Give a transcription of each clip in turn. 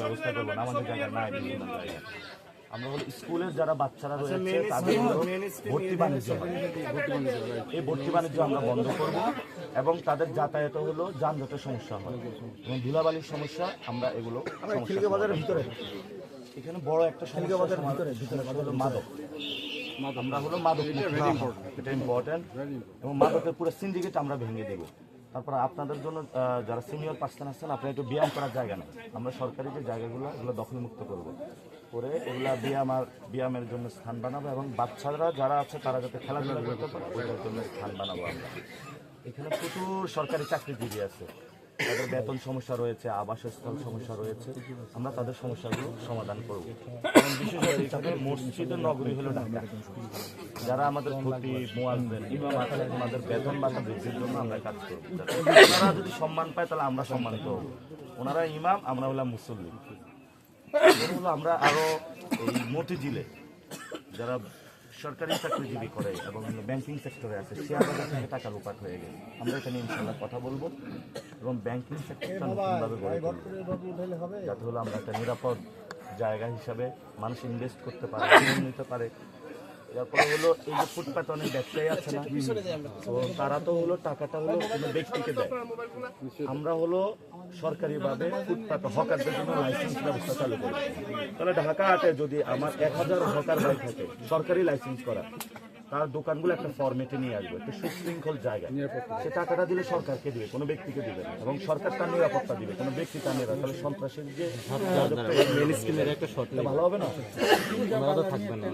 ব্যবস্থা করব না আমাদের জায়গায় নাই আমরা হলো স্কুলের যারা বাচ্চারা রয়েছে তাদের ভর্তি বাণিজ্য। এই ভর্তি বাণিজ্য আমরা বন্ধ করব এবং তাদের যাতায়াত হলো যানজটের সমস্যা হয়। এবং ধুলাবালির সমস্যা আমরা এগুলো বাজারের ভিতরে। এখানে বড় একটা সমস্যা বাজারের ভিতরে ভিতরে হলো মাদক। আমরা হলো মাদক এটা ইম্পর্টেন্ট এবং মাদকের পুরো সিন্ডিকেট আমরা ভেঙে দেবো। তারপর আপনাদের জন্য যারা সিনিয়র পার্সন আছেন, আপনারা একটু ব্যায়াম করার জায়গা নেই আমরা সরকারি যে জায়গাগুলো, এগুলো দখলমুক্ত করব। করে এগুলা ব্যায়াম আর ব্যায়ামের জন্য স্থান বানাবো এবং বাচ্চারা যারা আছে, তারা যাতে খেলাধুলা করতে পারে ওইটার জন্য স্থান বানাবো আমরা। এখানে প্রচুর সরকারি চাকরিজীবী আছে। তাদের বেতন সমস্যা রয়েছে, আবাসস্থল সমস্যা রয়েছে, আমরা তাদের সমস্যাগুলো সমাধান করব। বিশেষত এখানে মসজিদের নগরী হলো ঢাকা। যারা আমাদের ক্ষতি আছেন আমাদের বেতন ভাতা বৃদ্ধির জন্য আমরা কাজ করব। ওনারা যদি সম্মান পায়, তাহলে আমরা সম্মানিত হব। ওনারা ইমাম, আমরা হলাম মুসল্লি। আমরা আরও এই মতিঝিলে যারা সরকারি চাকরিজীবী করে এবং ব্যাংকিং সেক্টরে আছে শেয়ার বাজার থেকে টাকা লোপাট হয়ে গেছে। আমরা এখানে ইনশাল্লাহ কথা বলব এবং ব্যাংকিং সেক্টরটা নতুনভাবে গড়ে তুলবো। যাতে হলো আমরা একটা নিরাপদ জায়গা হিসাবে মানুষ ইনভেস্ট করতে পারে নিতে পারে। তারপরে হলো এই যে ফুটপাত অনেক ব্যবসায়ী আছে না? তো তারা তো হলো টাকাটা হলো কোনো ব্যক্তিকে দেয়। আমরা হলো সরকারিভাবে ফুটপাত হকারদের জন্য লাইসেন্স ব্যবস্থা চালু করি। তাহলে ঢাকা আটে যদি আমার এক হাজার হকার ভাই থাকে সরকারি লাইসেন্স করা তার দোকানগুলো একটা ফরমেটে নিয়ে আসবে একটা সুশৃঙ্খল জায়গা সে টাকাটা দিলে সরকারকে দিবে কোনো ব্যক্তিকে দিবে না। এবং সরকার তার নিরাপত্তা দিবে কোনো ব্যক্তি তার নিরাপত্তা তাহলে সন্ত্রাসের যে মেন স্কিমের একটা শর্ট এটা ভালো হবে না? থাকবে না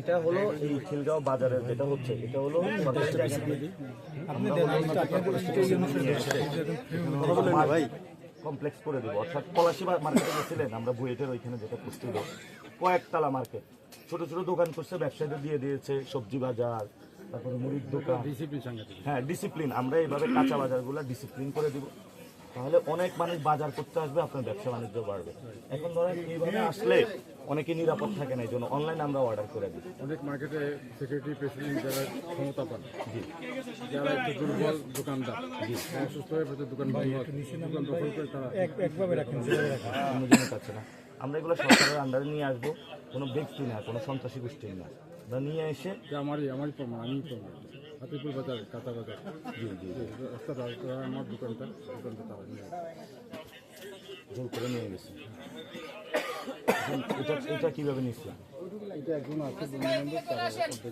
এটা হলো এই খিলগাঁও বাজারের যেটা হচ্ছে এটা হলো জায়গা। ভাই কমপ্লেক্স করে দেবো। অর্থাৎ পলাশি মার্কেটে গেছিলেন আমরা বুয়েটের ওইখানে যেটা করছিল। কয়েকতলা মার্কেট ছোট ছোট দোকান করছে ব্যবসায়ীদের দিয়ে দিয়েছে সবজি বাজার তারপরে মুড়ির দোকান। ডিসিপ্লিন হ্যাঁ ডিসিপ্লিন আমরা এইভাবে কাঁচা বাজারগুলো ডিসিপ্লিন করে দিব। তাহলে অনেক মানুষ বাজার করতে আসবে আপনার ব্যবসা বাণিজ্য বাড়বে। এখন ধরেন এইভাবে আসলে অনেকে নিরাপদ থাকে না এই জন্য অনলাইন আমরা অর্ডার করে দিই। অনেক মার্কেটে সিকিউরিটি প্রেসিডেন্ট যারা ক্ষমতা পান জি। যারা একটু দুর্বল দোকানদার যারা অসুস্থ হয়ে পড়ছে দোকান দোকান দখল করে তারা অন্যজনের কাছে না। আমরা এগুলো সরকারের আন্ডারে নিয়ে আসব কোনো ব্যক্তি না কোনো সন্ত্রাসী গোষ্ঠীর না। নিয়ে এসে যে আমারই আমারই প্রমাণ আমি প্রমাণ। হাতিপুর বাজার কাঁচা বাজার। জি জি রাস্তাটা তারা আমার দোকানটা দোকানটা তারা নিয়ে। জোর করে নিয়ে গেছে। এটা এটা কীভাবে নিচ্ছেন এটা একজন আছে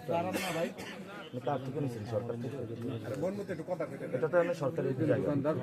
তারা থেকে নিচ্ছেন সরকার থেকে? এটা তো আমি সরকারি জায়গা। দোকানদার